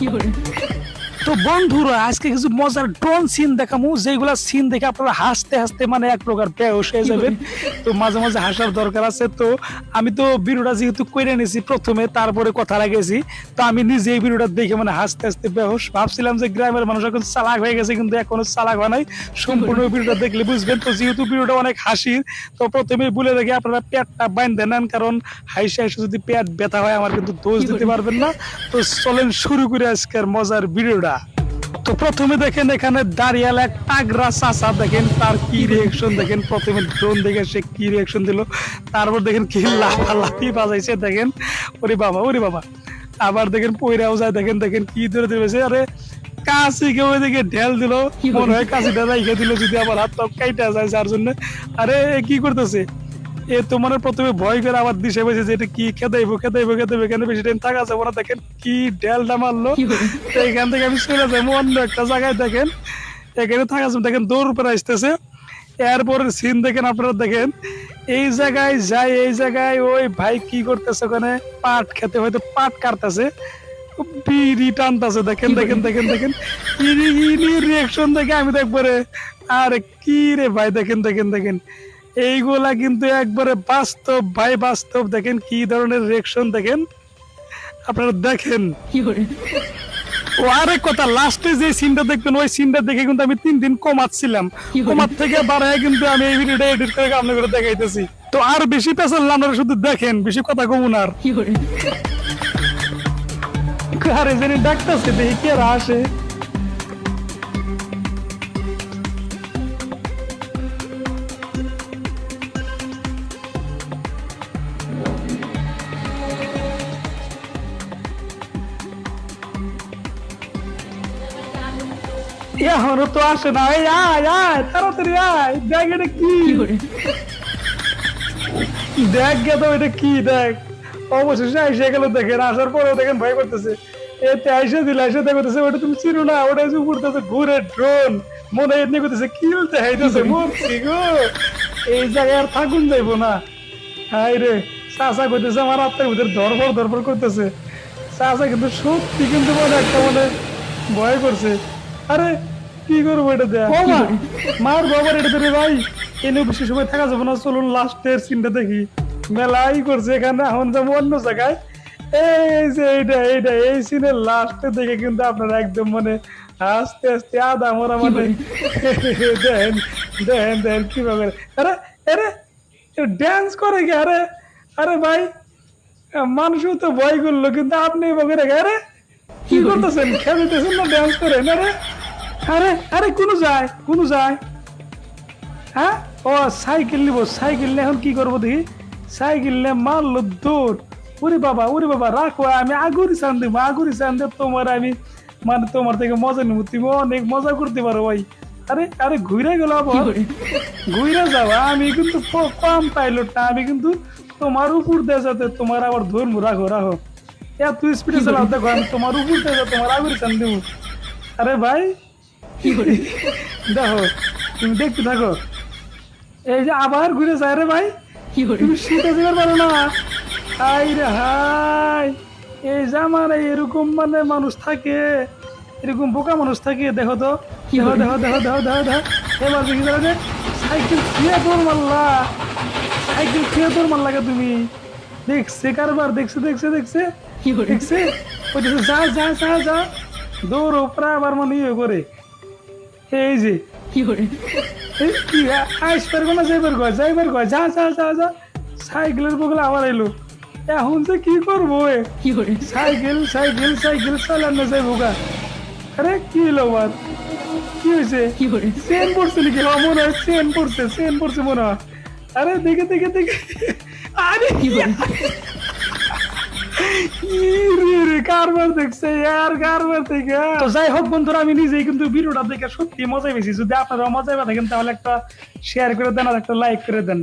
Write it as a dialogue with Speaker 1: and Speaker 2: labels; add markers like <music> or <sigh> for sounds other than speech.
Speaker 1: 有人 তো বন্ধুরা, আজকে কিছু মজার ড্রোন সিন দেখামু যেগুলা সিন দেখে আপনারা হাসতে হাসতে মানে এক প্রকার বেহস হয়ে যাবেন। তো মাঝে মাঝে হাসার দরকার আছে। তো আমি তো ভিডিওটা যেহেতু করে নিয়েছি প্রথমে, তারপরে কথা লাগেছি তো আমি নিজে এই ভিডিওটা দেখে মানে হাসতে হাসতে বেহস। ভাবছিলাম যে গ্রামের মানুষ এখন চালাক হয়ে গেছে, কিন্তু এখনও চালাক হয় নাই। সম্পূর্ণ ভিডিওটা দেখলে বুঝবেন। তো যেহেতু ভিডিওটা অনেক হাসির, তো প্রথমে বলে দেখে আপনারা পেটটা বাইন্ধে নেন, কারণ হাইসে হাইসে যদি পেট ব্যথা হয়, আমার কিন্তু দোষ দিতে পারবেন না। তো চলেন শুরু করে আজকের মজার ভিডিওটা। তো প্রথমে দেখেন এখানে দাঁড়িয়াল এক টাগরা চাষা দেখেন তার কি রিয়েকশন দেখেন প্রথমে ড্রোন দেখে সে কি রিয়েকশন দিল, তারপর দেখেন কি লাফালাফি বাজাইছে, দেখেন, ওরে বাবা ওরে বাবা। আবার দেখেন পয়রাও যায়, দেখেন দেখেন কি ধরে দিয়েছে আরে কাশি কেউ এদিকে ঢেল দিল, মনে হয় কাশিটা রাইখে দিল, যদি আবার হাত কাইটা যায় যার জন্য। আরে কি করতেছে? এ তো মানে প্রথমে ভয় করে আবার দিশে বসে যে এটা কি খেদাইবো খেদাইবো খেদাইবো এখানে বেশি টাইম থাকা যাব না দেখেন কি ঢেলটা মারলো। তো এখান থেকে আমি চলে যাব অন্য একটা জায়গায় দেখেন। এখানে থাকা যাবে দেখেন দৌড় উপরে আসতেছে। এরপরের সিন দেখেন আপনারা দেখেন। এই জায়গায় যাই এই জায়গায় ওই ভাই কি করতেছে ওখানে? পাট খেতে হয়তো পাট কাটতেছে। বিড়ি টানতেছে দেখেন দেখেন দেখেন দেখেন। রিয়াকশন দেখে আমি দেখব রে। আরে কি রে ভাই দেখেন দেখেন দেখেন। এইগুলা কিন্তু একবারে বাস্তব ভাই বাস্তব। দেখেন কি ধরনের রিয়াকশন দেখেন। আপনারা দেখেন। ও আরেক কথা লাস্টে যে সিনটা দেখবেন ওই সিনটা দেখে কিন্তু আমি তিন দিন কমাচ্ছিলাম। কমার থেকে বাড়ায় কিন্তু আমি এই ভিডিওটা এডিট করে আপনাদের দেখাইতেছি। তো আর বেশি পেছাল না আপনারা শুধু দেখেন বেশি কথা কমুন আর। আরে জানি ডাকতেছে দেখি কে আসে। এখনও তো আসে না এই আয় আয় তাড়াতাড়ি আয় দেখ এটা কি। দেখ গে তো এটা কি দেখ। অবশেষে আইসে গেল দেখেন আসার পরেও দেখেন ভয় করতেছে। এতে আইসে দিলে আইসে দেখতেছে ওটা তুমি চিনো না ওটা উড়তেছে ঘুরে ড্রোন মনে এমনি করতেছে কিল দেখাইতেছে মরছি গো। এই জায়গায় আর থাকুন যাইবো না। হাই রে চাষা করতেছে আমার আত্মার ভিতরে ধরফর ধরফর করতেছে। চাষা কিন্তু সত্যি কিন্তু মনে একটা মনে ভয় করছে। আরে কি করব এটা দেয়া মার বাবার এটা ধরে ভাই এনে বেশি সময় থাকা যাবে না চলুন লাস্টের সিনটা দেখি। মেলাই করছে এখানে এখন যাব অন্য জায়গায়। এই যে এইটা এইটা এই সিনের লাস্টে দেখে কিন্তু আপনারা একদম মানে আস্তে আস্তে আদা মরা মানে <laughs> দেন দেন দেন কীভাবে আরে আরে ড্যান্স করে কি? আরে আরে ভাই মানুষও তো ভয় করল কিন্তু আপনি রেখে আরে কি করতেছেন? খেলতেছেন না ড্যান্স করেন আরে আরে আরে কোনো যায় কোনো যায়। হ্যাঁ? ও সাইকেল নিবো সাইকেল নিয়ে এখন কি করব দেখি? সাইকেল নিয়ে মারলো দৌড়। ওরে বাবা ওরে বাবা রাখো আমি আগুরি চান দেবো আগুরি চান দেব তোমার আমি মানে তোমার থেকে মজা নিবো তুমি অনেক মজা করতে পারো ভাই। আরে আরে ঘুরে গেল আবার। ঘুরে যাও আমি কিন্তু কম পাইলট না আমি কিন্তু তোমার উপর দিয়ে যাতে তোমার আবার ধরবো রাখো রাখো। এত স্পিডে চালাও দেখো আমি তোমার উপর দিয়ে তোমার আগুরি চান দেবো। আরে ভাই দেখো তুমি দেখতে থাকো। এই যে আবার ঘুরে যায় রে ভাই। তুমি শীতে যাবার পারো না। হাই রে হাই এই জামানে এরকম মানে মানুষ থাকে এরকম বোকা মানুষ থাকে দেখো তো। দেখো দেখো দেখো দেখো দেখো দেখো। এবার দেখি যারা যে সাইকেল খেয়ে তোর মারলা। সাইকেল খেয়ে তোর মারলাকে তুমি? দেখছে কারবার দেখছে দেখছে দেখছে। দেখছে ওই দেখছে, যা যা যা যা। দৌড় প্রায় আবার মানে ইয়ে করে। এই যে। এই কি? আইস পারব না যাইবার কয় যাইবার কয় যা যা যা যা। সাইকেলের বগলে আবার এলো এখন যে কি করব এ? সাইকেল সাইকেল সাইকেল চালানো যাইবো গা। আরে কি হলো আবার? কি হয়েছে? চেন পড়ছে নাকি? মনে হয় চেন পড়ছে চেন পড়ছে মনে হয়। আরে দেখে দেখে দেখে। আরে ইরে রে, কারবার দেখছে? আর কারবার যাই হোক আমি নিজেই কিন্তু দেখে সত্যি মজা পেয়েছি। যদি আপনারা মজা পেয়ে থাকেন তাহলে একটা শেয়ার করে দেন আর একটা লাইক করে দেন।